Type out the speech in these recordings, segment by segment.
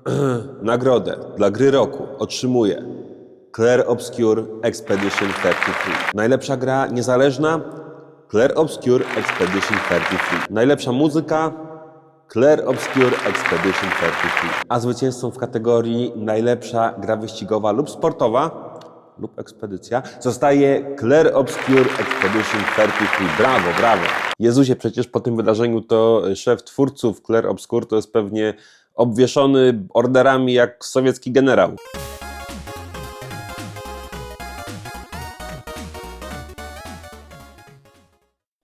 Nagrodę dla gry roku otrzymuje Claire Obscure Expedition 33. Najlepsza gra niezależna Claire Obscure Expedition 33. Najlepsza muzyka Claire Obscure Expedition 33. A zwycięzcą w kategorii najlepsza gra wyścigowa lub sportowa lub ekspedycja zostaje Claire Obscure Expedition 33. Brawo, brawo. Jezusie, przecież po tym wydarzeniu to szef twórców Claire Obscure to jest pewnie obwieszony orderami jak sowiecki generał.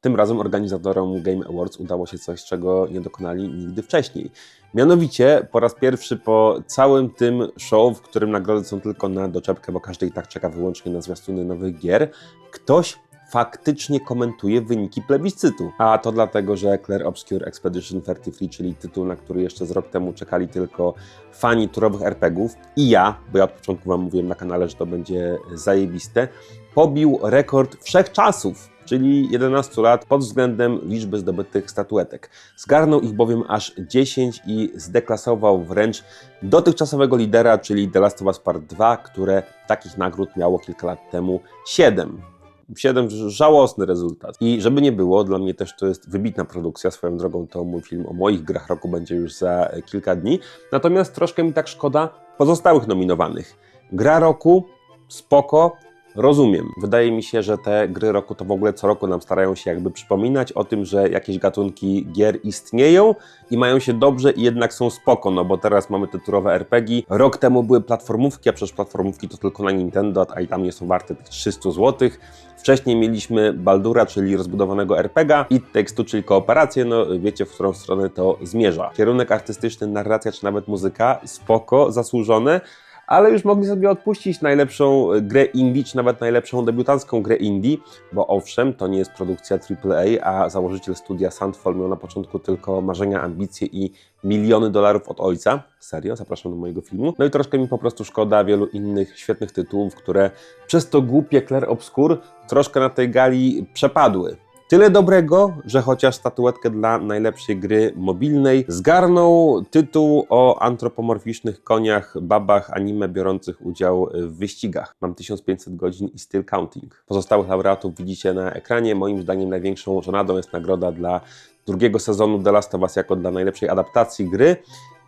Tym razem organizatorom Game Awards udało się coś, czego nie dokonali nigdy wcześniej. Mianowicie po raz pierwszy po całym tym show, w którym nagrody są tylko na doczepkę, bo każdy i tak czeka wyłącznie na zwiastuny nowych gier, ktoś faktycznie komentuje wyniki plebiscytu. A to dlatego, że Claire Obscure Expedition 33, czyli tytuł, na który jeszcze z rok temu czekali tylko fani turowych RPGów i ja, bo ja od początku Wam mówiłem na kanale, że to będzie zajebiste, pobił rekord wszechczasów czyli 11 lat pod względem liczby zdobytych statuetek. Zgarnął ich bowiem aż 10 i zdeklasował wręcz dotychczasowego lidera, czyli The Last of Us Part 2, które takich nagród miało kilka lat temu 7. 7 żałosny rezultat. I żeby nie było, dla mnie też to jest wybitna produkcja. Swoją drogą to mój film o moich grach roku będzie już za kilka dni. Natomiast troszkę mi tak szkoda pozostałych nominowanych. Gra roku, spoko, Rozumiem. Wydaje mi się, że te gry roku to w ogóle co roku nam starają się jakby przypominać o tym, że jakieś gatunki gier istnieją i mają się dobrze i jednak są spoko, no bo teraz mamy te turowe RPG. Rok temu były platformówki, a przecież platformówki to tylko na Nintendo, a i tam nie są warte tych 300 zł. Wcześniej mieliśmy Baldura, czyli rozbudowanego RPGa i tekstu, czyli kooperację, no wiecie w którą stronę to zmierza. Kierunek artystyczny, narracja czy nawet muzyka, spoko, zasłużone, ale już mogli sobie odpuścić najlepszą grę indie, czy nawet najlepszą debiutancką grę indie, bo owszem, to nie jest produkcja AAA, a założyciel studia Sandfall miał na początku tylko marzenia, ambicje i miliony dolarów od ojca. Serio, zapraszam do mojego filmu. No i troszkę mi po prostu szkoda wielu innych świetnych tytułów, które przez to głupie Claire Obscure troszkę na tej gali przepadły. Tyle dobrego, że chociaż statuetkę dla najlepszej gry mobilnej zgarnął tytuł o antropomorficznych koniach, babach anime biorących udział w wyścigach. Mam 1500 godzin i still counting. Pozostałych laureatów widzicie na ekranie. Moim zdaniem największą żonadą jest nagroda dla drugiego sezonu The Last of Us jako dla najlepszej adaptacji gry.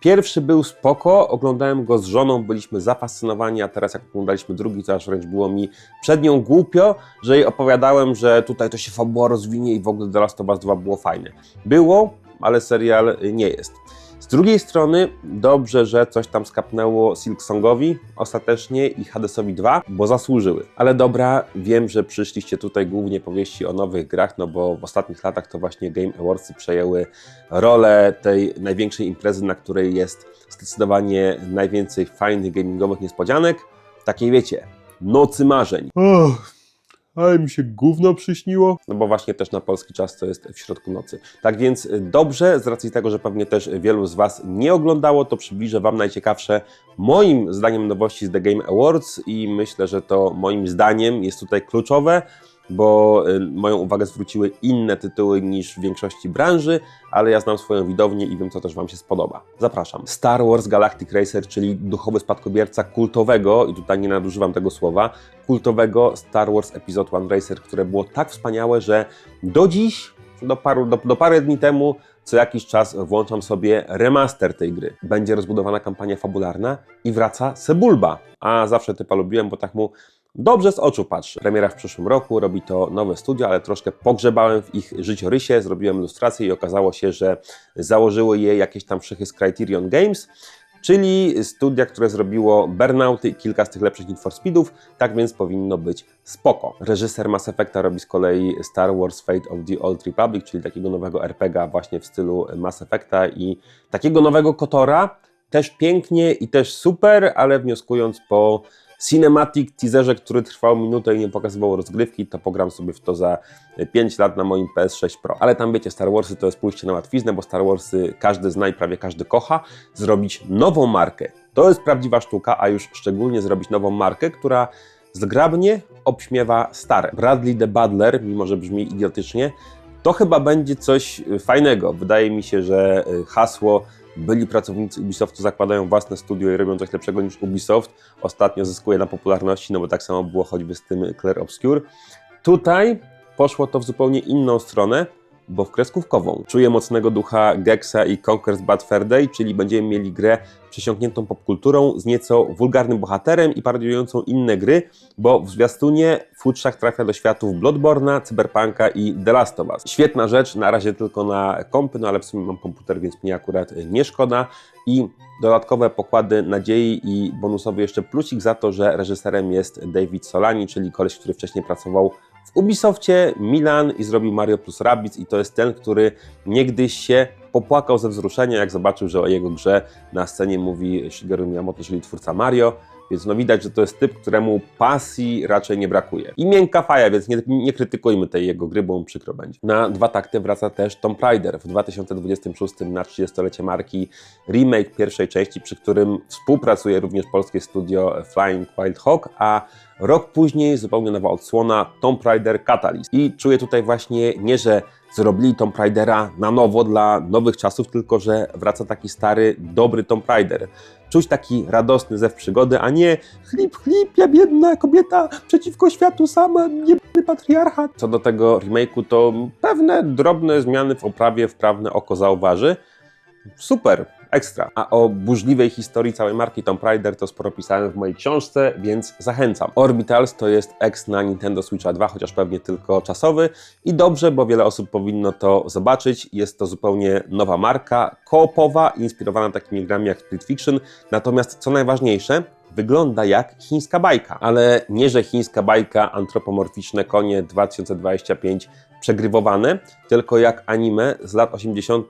Pierwszy był spoko, oglądałem go z żoną, byliśmy zafascynowani, a teraz jak oglądaliśmy drugi, to aż wręcz było mi przed nią głupio, że jej opowiadałem, że tutaj to się fabuła rozwinie i w ogóle The Last of Us 2 było fajne. Było, ale serial nie jest. Z drugiej strony dobrze, że coś tam skapnęło Silksongowi ostatecznie i Hadesowi 2, bo zasłużyły. Ale dobra, wiem, że przyszliście tutaj głównie powieści o nowych grach, no bo w ostatnich latach to właśnie Game Awardsy przejęły rolę tej największej imprezy, na której jest zdecydowanie najwięcej fajnych gamingowych niespodzianek. Takiej wiecie, nocy marzeń. Ale mi się gówno przyśniło. No bo właśnie też na polski czas to jest w środku nocy. Tak więc y, dobrze, z racji tego, że pewnie też wielu z Was nie oglądało, to przybliżę Wam najciekawsze moim zdaniem nowości z The Game Awards i myślę, że to moim zdaniem jest tutaj kluczowe, bo y, moją uwagę zwróciły inne tytuły niż w większości branży, ale ja znam swoją widownię i wiem, co też Wam się spodoba. Zapraszam. Star Wars Galactic Racer, czyli duchowy spadkobierca kultowego, i tutaj nie nadużywam tego słowa, kultowego Star Wars Episode One Racer, które było tak wspaniałe, że do dziś, do paru, do, do dni temu, co jakiś czas włączam sobie remaster tej gry. Będzie rozbudowana kampania fabularna i wraca Sebulba. A zawsze typa lubiłem, bo tak mu dobrze z oczu patrzy. Premiera w przyszłym roku, robi to nowe studio, ale troszkę pogrzebałem w ich życiorysie, zrobiłem ilustrację i okazało się, że założyły je jakieś tam wszechy z Criterion Games, czyli studia, które zrobiło Burnouty i kilka z tych lepszych Need for Speedów, tak więc powinno być spoko. Reżyser Mass Effecta robi z kolei Star Wars Fate of the Old Republic, czyli takiego nowego RPGa właśnie w stylu Mass Effecta i takiego nowego Kotora, też pięknie i też super, ale wnioskując po cinematic teaserze, który trwał minutę i nie pokazywał rozgrywki, to pogram sobie w to za 5 lat na moim PS6 Pro. Ale tam wiecie, Star Warsy to jest pójście na łatwiznę, bo Star Warsy każdy zna i prawie każdy kocha. Zrobić nową markę, to jest prawdziwa sztuka, a już szczególnie zrobić nową markę, która zgrabnie obśmiewa stare. Bradley the Butler, mimo że brzmi idiotycznie, to chyba będzie coś fajnego. Wydaje mi się, że hasło byli pracownicy Ubisoftu zakładają własne studio i robią coś lepszego niż Ubisoft, ostatnio zyskuje na popularności, no bo tak samo było choćby z tym Clair Obscure. Tutaj poszło to w zupełnie inną stronę, bo w kreskówkową. Czuję mocnego ducha Gexa i Conquer's Bad Fur Day, czyli będziemy mieli grę przesiąkniętą popkulturą z nieco wulgarnym bohaterem i parodiującą inne gry, bo w zwiastunie Futrzak trafia do światów Bloodborne'a, Cyberpunka i The Last of Us. Świetna rzecz, na razie tylko na kompy, no ale w sumie mam komputer, więc mi akurat nie szkoda i dodatkowe pokłady nadziei i bonusowy jeszcze plusik za to, że reżyserem jest David Solani, czyli koleś, który wcześniej pracował w Ubisoftie, Milan i zrobił Mario plus Rabbids i to jest ten, który niegdyś się popłakał ze wzruszenia, jak zobaczył, że o jego grze na scenie mówi Shigeru Miyamoto, czyli twórca Mario, więc no widać, że to jest typ, któremu pasji raczej nie brakuje. I miękka faja, więc nie, nie krytykujmy tej jego gry, bo mu przykro będzie. Na dwa takty wraca też Tomb Raider w 2026 na 30-lecie marki remake pierwszej części, przy którym współpracuje również polskie studio Flying Wild Hawk, a rok później zupełnie nowa odsłona Tomb Raider Catalyst. I czuję tutaj właśnie nie, że zrobili Tomb Raidera na nowo dla nowych czasów, tylko że wraca taki stary, dobry Tomb Raider. Czuć taki radosny zew przygody, a nie chlip, chlip, ja biedna kobieta przeciwko światu sama, niebny patriarchat. Co do tego remake'u, to pewne drobne zmiany w oprawie wprawne oko zauważy. Super, ekstra. A o burzliwej historii całej marki Tomb Raider to sporo pisałem w mojej książce, więc zachęcam. Orbitals to jest X na Nintendo Switcha 2, chociaż pewnie tylko czasowy i dobrze, bo wiele osób powinno to zobaczyć. Jest to zupełnie nowa marka, koopowa, inspirowana takimi grami jak Split Fiction. Natomiast co najważniejsze, wygląda jak chińska bajka. Ale nie, że chińska bajka, antropomorficzne konie 2025 przegrywowane, tylko jak anime z lat 80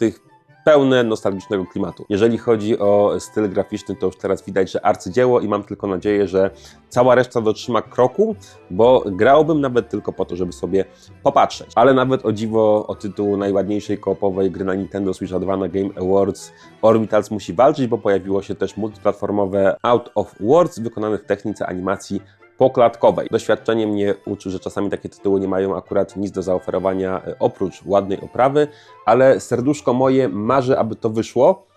pełne nostalgicznego klimatu. Jeżeli chodzi o styl graficzny, to już teraz widać, że arcydzieło i mam tylko nadzieję, że cała reszta dotrzyma kroku, bo grałbym nawet tylko po to, żeby sobie popatrzeć. Ale nawet o dziwo o tytuł najładniejszej koopowej gry na Nintendo Switch 2 na Game Awards Orbitals musi walczyć, bo pojawiło się też multiplatformowe Out of Words wykonane w technice animacji poklatkowej. Doświadczenie mnie uczy, że czasami takie tytuły nie mają akurat nic do zaoferowania e, oprócz ładnej oprawy, ale serduszko moje marzy, aby to wyszło,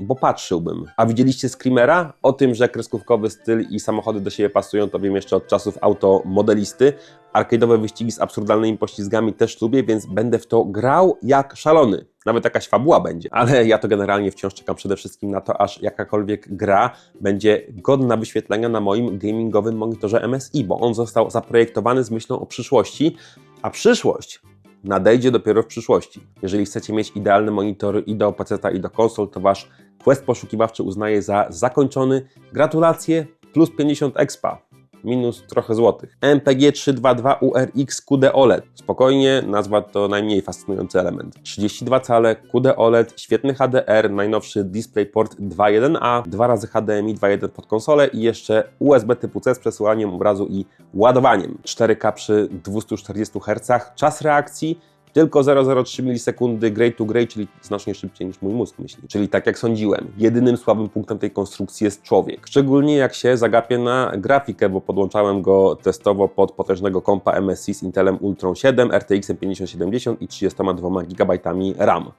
bo patrzyłbym. A widzieliście Screamera? O tym, że kreskówkowy styl i samochody do siebie pasują, to wiem jeszcze od czasów automodelisty. Arcade'owe wyścigi z absurdalnymi poślizgami też lubię, więc będę w to grał jak szalony. Nawet jakaś fabuła będzie, ale ja to generalnie wciąż czekam przede wszystkim na to, aż jakakolwiek gra będzie godna wyświetlenia na moim gamingowym monitorze MSI, bo on został zaprojektowany z myślą o przyszłości, a przyszłość nadejdzie dopiero w przyszłości. Jeżeli chcecie mieć idealny monitor i do PC, i do konsol, to wasz quest poszukiwawczy uznaje za zakończony. Gratulacje, plus 50 expa minus trochę złotych. MPG 322 URX QD OLED. Spokojnie, nazwa to najmniej fascynujący element. 32 cale, QD OLED, świetny HDR, najnowszy DisplayPort 2.1a, dwa razy HDMI 2.1 pod konsolę i jeszcze USB typu C z przesyłaniem obrazu i ładowaniem. 4K przy 240 Hz, czas reakcji tylko 0,03 milisekundy grey to grey, czyli znacznie szybciej niż mój mózg myśli. Czyli tak jak sądziłem, jedynym słabym punktem tej konstrukcji jest człowiek. Szczególnie jak się zagapię na grafikę, bo podłączałem go testowo pod potężnego kompa MSI z Intelem Ultron 7, RTX 5070 i 32 GB RAM.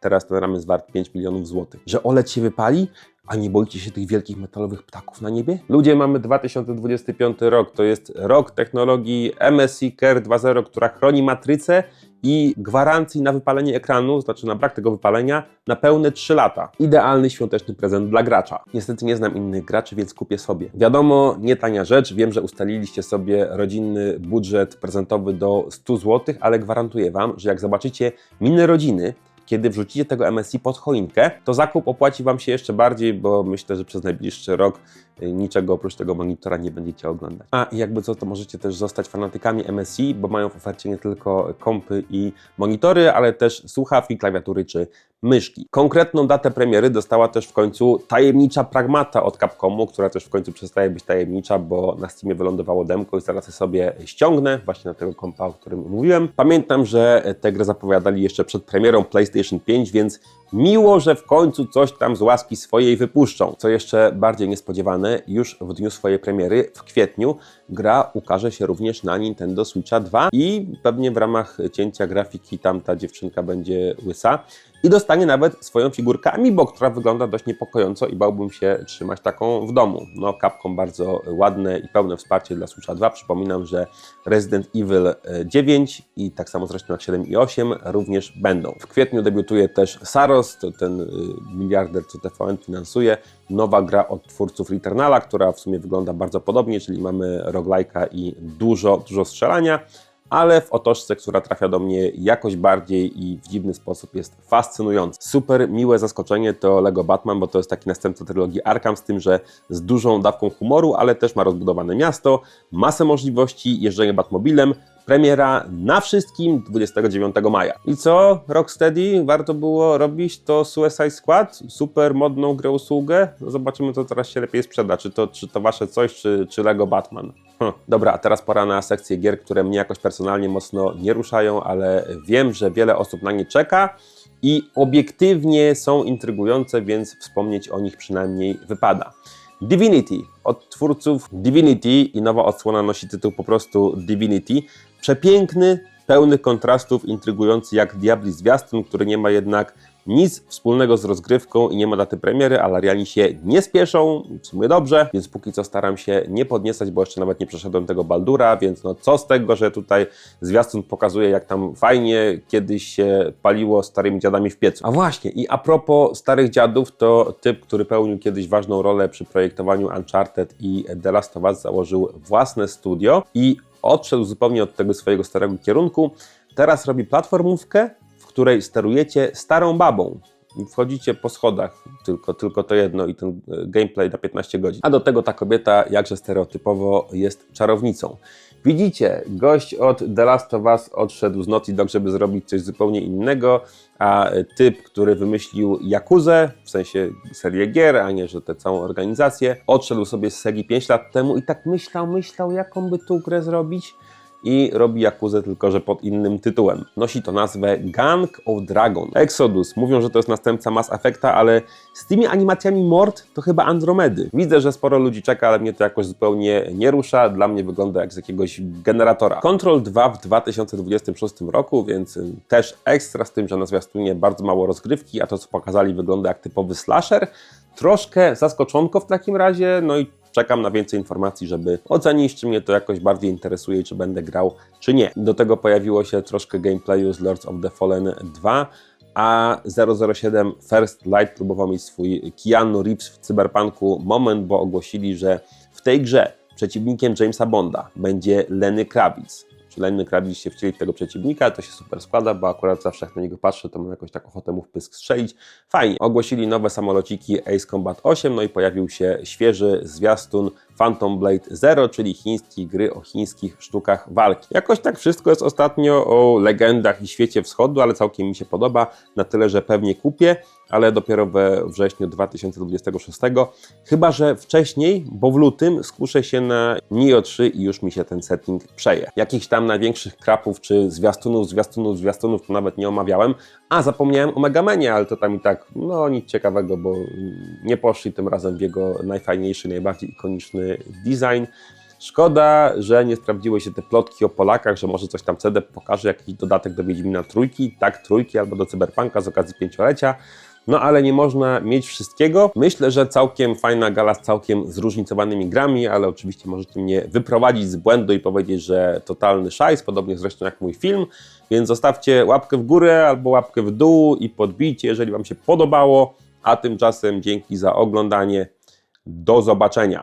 Teraz ten RAM jest wart 5 milionów złotych. Że OLED się wypali? A nie boicie się tych wielkich metalowych ptaków na niebie? Ludzie, mamy 2025 rok. To jest rok technologii MSI Care 2.0, która chroni matrycę i gwarancji na wypalenie ekranu, znaczy na brak tego wypalenia, na pełne 3 lata. Idealny świąteczny prezent dla gracza. Niestety nie znam innych graczy, więc kupię sobie. Wiadomo, nie tania rzecz, wiem, że ustaliliście sobie rodzinny budżet prezentowy do 100 zł, ale gwarantuję Wam, że jak zobaczycie miny rodziny, kiedy wrzucicie tego MSI pod choinkę, to zakup opłaci Wam się jeszcze bardziej, bo myślę, że przez najbliższy rok y, niczego oprócz tego monitora nie będziecie oglądać. A jakby co, to możecie też zostać fanatykami MSI, bo mają w ofercie nie tylko kompy i monitory, ale też słuchawki, klawiatury czy myszki. Konkretną datę premiery dostała też w końcu tajemnicza Pragmata od Capcomu, która też w końcu przestaje być tajemnicza, bo na Steamie wylądowało demko i zaraz sobie ściągnę, właśnie na tego kompa, o którym mówiłem. Pamiętam, że tę grę zapowiadali jeszcze przed premierą PlayStation 5, więc Miło, że w końcu coś tam z łaski swojej wypuszczą. Co jeszcze bardziej niespodziewane, już w dniu swojej premiery, w kwietniu, gra ukaże się również na Nintendo Switcha 2 i pewnie w ramach cięcia grafiki tam ta dziewczynka będzie łysa. I dostanie nawet swoją figurkę Amiibo, która wygląda dość niepokojąco i bałbym się trzymać taką w domu. No, Capcom bardzo ładne i pełne wsparcie dla Switcha 2. Przypominam, że Resident Evil 9 i tak samo zresztą jak 7 i 8 również będą. W kwietniu debiutuje też To ten y, miliarder, co TVN finansuje. Nowa gra od twórców Returnala, która w sumie wygląda bardzo podobnie, czyli mamy roguelike'a i dużo, dużo strzelania ale w otoczce, która trafia do mnie jakoś bardziej i w dziwny sposób jest fascynująca. Super miłe zaskoczenie to Lego Batman, bo to jest taki następca trylogii Arkham, z tym, że z dużą dawką humoru, ale też ma rozbudowane miasto, masę możliwości, jeżdżenie Batmobilem, Premiera na wszystkim 29 maja. I co, Rocksteady? Warto było robić to Suicide Squad? Super modną grę usługę? No zobaczymy, co teraz się lepiej sprzeda. Czy to, czy to wasze coś, czy, czy Lego Batman? Hm. Dobra, a teraz pora na sekcję gier, które mnie jakoś personalnie mocno nie ruszają, ale wiem, że wiele osób na nie czeka i obiektywnie są intrygujące, więc wspomnieć o nich przynajmniej wypada. Divinity od twórców Divinity i nowa odsłona nosi tytuł po prostu Divinity. Przepiękny, pełny kontrastów, intrygujący jak diabli zwiastun, który nie ma jednak nic wspólnego z rozgrywką i nie ma daty premiery, ale Ariani się nie spieszą, w sumie dobrze, więc póki co staram się nie podniecać, bo jeszcze nawet nie przeszedłem tego Baldura, więc no co z tego, że tutaj zwiastun pokazuje jak tam fajnie kiedyś się paliło starymi dziadami w piecu. A właśnie, i a propos starych dziadów, to typ, który pełnił kiedyś ważną rolę przy projektowaniu Uncharted i The Last of Us założył własne studio i odszedł zupełnie od tego swojego starego kierunku. Teraz robi platformówkę, w której sterujecie starą babą. Wchodzicie po schodach, tylko, tylko to jedno i ten gameplay na 15 godzin. A do tego ta kobieta, jakże stereotypowo, jest czarownicą. Widzicie, gość od The Last of Us odszedł z Naughty Dog, żeby zrobić coś zupełnie innego, a typ, który wymyślił Jakuzę, w sensie serię gier, a nie, że tę całą organizację, odszedł sobie z Segi 5 lat temu i tak myślał, myślał, jaką by tu grę zrobić i robi Jakuzę tylko, że pod innym tytułem. Nosi to nazwę Gang of Dragon. Exodus. Mówią, że to jest następca Mass Effecta, ale z tymi animacjami mord to chyba Andromedy. Widzę, że sporo ludzi czeka, ale mnie to jakoś zupełnie nie rusza. Dla mnie wygląda jak z jakiegoś generatora. Control 2 w 2026 roku, więc też ekstra z tym, że na zwiastunie bardzo mało rozgrywki, a to co pokazali wygląda jak typowy slasher. Troszkę zaskoczonko w takim razie, no i czekam na więcej informacji, żeby ocenić, czy mnie to jakoś bardziej interesuje, czy będę grał, czy nie. Do tego pojawiło się troszkę gameplayu z Lords of the Fallen 2, a 007 First Light próbował mieć swój Keanu Reeves w cyberpunku moment, bo ogłosili, że w tej grze przeciwnikiem Jamesa Bonda będzie Lenny Kravitz. Czy Lenny Kravitz się wcieli w tego przeciwnika, to się super składa, bo akurat zawsze jak na niego patrzę, to mam jakoś tak ochotę mu w pysk strzelić. Fajnie. Ogłosili nowe samolociki Ace Combat 8, no i pojawił się świeży zwiastun Phantom Blade Zero, czyli chińskiej gry o chińskich sztukach walki. Jakoś tak wszystko jest ostatnio o legendach i świecie wschodu, ale całkiem mi się podoba, na tyle, że pewnie kupię, ale dopiero we wrześniu 2026. Chyba, że wcześniej, bo w lutym skuszę się na Nio 3 i już mi się ten setting przeje. Jakichś tam największych krapów, czy zwiastunów, zwiastunów, zwiastunów to nawet nie omawiałem. A, zapomniałem o Megamenie, ale to tam i tak, no nic ciekawego, bo nie poszli tym razem w jego najfajniejszy, najbardziej ikoniczny design. Szkoda, że nie sprawdziły się te plotki o Polakach, że może coś tam CD pokaże, jakiś dodatek do Wiedźmina trójki, tak trójki, albo do Cyberpunka z okazji pięciolecia. No ale nie można mieć wszystkiego. Myślę, że całkiem fajna gala z całkiem zróżnicowanymi grami, ale oczywiście możecie mnie wyprowadzić z błędu i powiedzieć, że totalny szajs, podobnie zresztą jak mój film. Więc zostawcie łapkę w górę albo łapkę w dół i podbijcie, jeżeli Wam się podobało. A tymczasem dzięki za oglądanie. Do zobaczenia.